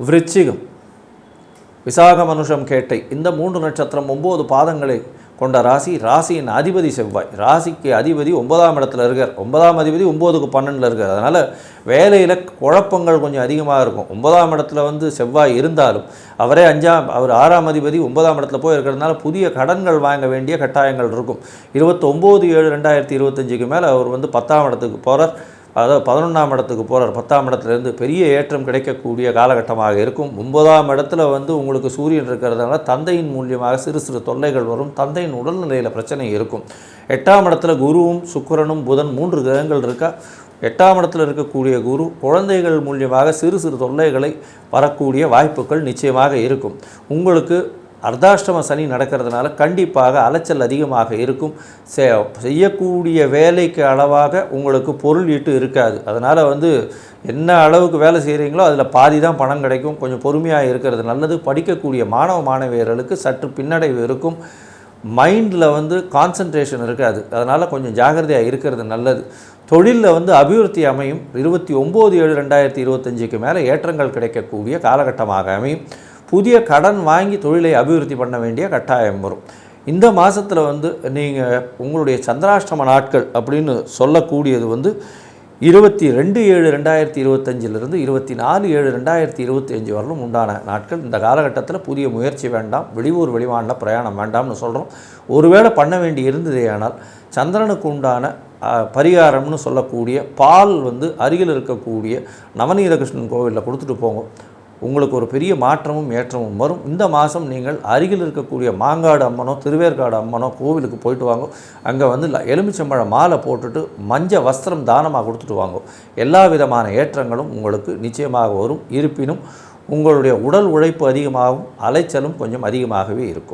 விருச்சிகம். விசாக மனுஷம் கேட்டை. இந்த மூன்று நட்சத்திரம் ஒம்பது பாதங்களை கொண்ட ராசி ராசியின் அதிபதி செவ்வாய். ராசிக்கு அதிபதி ஒன்பதாம் இடத்துல இருக்கார். ஒன்பதாம் அதிபதி ஒம்போதுக்கு பன்னெண்டில் இருக்கார். அதனால் வேலையில் குழப்பங்கள் கொஞ்சம் அதிகமாக இருக்கும். ஒன்பதாம் இடத்துல வந்து செவ்வாய் இருந்தாலும் அவரே அஞ்சாம் அவர் ஆறாம் அதிபதி ஒன்பதாம் இடத்துல போய் இருக்கிறதுனால புதிய கடன்கள் வாங்க வேண்டிய கட்டாயங்கள் இருக்கும். இருபத்தொம்போது ஏழு ரெண்டாயிரத்தி இருபத்தஞ்சுக்கு மேலே அவர் வந்து பத்தாம் இடத்துக்கு போகிறார் அதாவது பதினொன்றாம் இடத்துக்கு போகிறார் பத்தாம் இடத்துலேருந்து பெரிய ஏற்றம் கிடைக்கக்கூடிய காலகட்டமாக இருக்கும். ஒன்பதாம் இடத்துல வந்து உங்களுக்கு சூரியன் இருக்கிறதுனால தந்தையின் மூலியமாக சிறு சிறு தொல்லைகள் வரும். தந்தையின் உடல்நிலையில் பிரச்சனை இருக்கும். எட்டாம் இடத்துல குருவும் சுக்கிரனும் புதன் மூன்று கிரகங்கள் இருக்கா? எட்டாம் இடத்துல இருக்கக்கூடிய குரு குழந்தைகள் மூலியமாக சிறு சிறு தொல்லைகளை வரக்கூடிய வாய்ப்புகள் நிச்சயமாக இருக்கும். உங்களுக்கு அர்த்தாஷ்டம சனி நடக்கிறதுனால கண்டிப்பாக அலைச்சல் அதிகமாக இருக்கும். செ- செய்யக்கூடிய வேலைக்கு அளவாக உங்களுக்கு பொருள் ஈட்டு இருக்காது. அதனால் வந்து என்ன அளவுக்கு வேலை செய்கிறீங்களோ அதில் பாதி தான் பணம் கிடைக்கும். கொஞ்சம் பொறுமையாக இருக்கிறது நல்லது. படிக்கக்கூடிய மாணவ மாணவியர்களுக்கு சற்று பின்னடைவு இருக்கும். மைண்டில் வந்து கான்சன்ட்ரேஷன் இருக்காது. அதனால் கொஞ்சம் ஜாகிரதையாக இருக்கிறது நல்லது. தொழிலில் வந்து அபிவிருத்தி அமையும். இருபத்தி ஒம்பது ஏழு ரெண்டாயிரத்தி இருபத்தஞ்சுக்கு மேலே ஏற்றங்கள் கிடைக்கக்கூடிய காலகட்டமாக அமையும். புதிய கடன் வாங்கி தொழிலை அபிவிருத்தி பண்ண வேண்டிய கட்டாயம் வரும். இந்த மாதத்தில் வந்து நீங்கள் உங்களுடைய சந்திராஷ்டம நாட்கள் அப்படின்னு சொல்லக்கூடியது வந்து இருபத்தி ரெண்டு ஏழு ரெண்டாயிரத்தி இருபத்தஞ்சிலிருந்து இருபத்தி நாலு ஏழு ரெண்டாயிரத்தி இருபத்தி அஞ்சு வரலும் உண்டான நாட்கள். இந்த காலகட்டத்தில் புதிய முயற்சி வேண்டாம் வெளியூர் வெளிமாநில பிரயாணம் வேண்டாம்னு சொல்கிறோம் ஒருவேளை பண்ண வேண்டி இருந்ததேயானால் சந்திரனுக்கு உண்டான பரிகாரம்னு சொல்லக்கூடிய பால் வந்து அருகில் இருக்கக்கூடிய நவநீதகிருஷ்ணன் கோவிலில் கொடுத்துட்டு போங்க. உங்களுக்கு ஒரு பெரிய மாற்றமும் ஏற்றமும் வரும். இந்த மாதம் நீங்கள் அருகில் இருக்கக்கூடிய மாங்காடு அம்மனோ திருவேற்காடு அம்மனோ கோவிலுக்கு போயிட்டு வாங்க. அங்கே வந்து எலுமிச்சம்பழ மாலை போட்டுட்டு மஞ்ச வஸ்திரம் தானமாக கொடுத்துட்டு வாங்க. எல்லா விதமான ஏற்றங்களும் உங்களுக்கு நிச்சயமாக வரும். இருப்பினும் உங்களுடைய உடல் உழைப்பு அதிகமாகும் அலைச்சலும் கொஞ்சம் அதிகமாகவே இருக்கும்.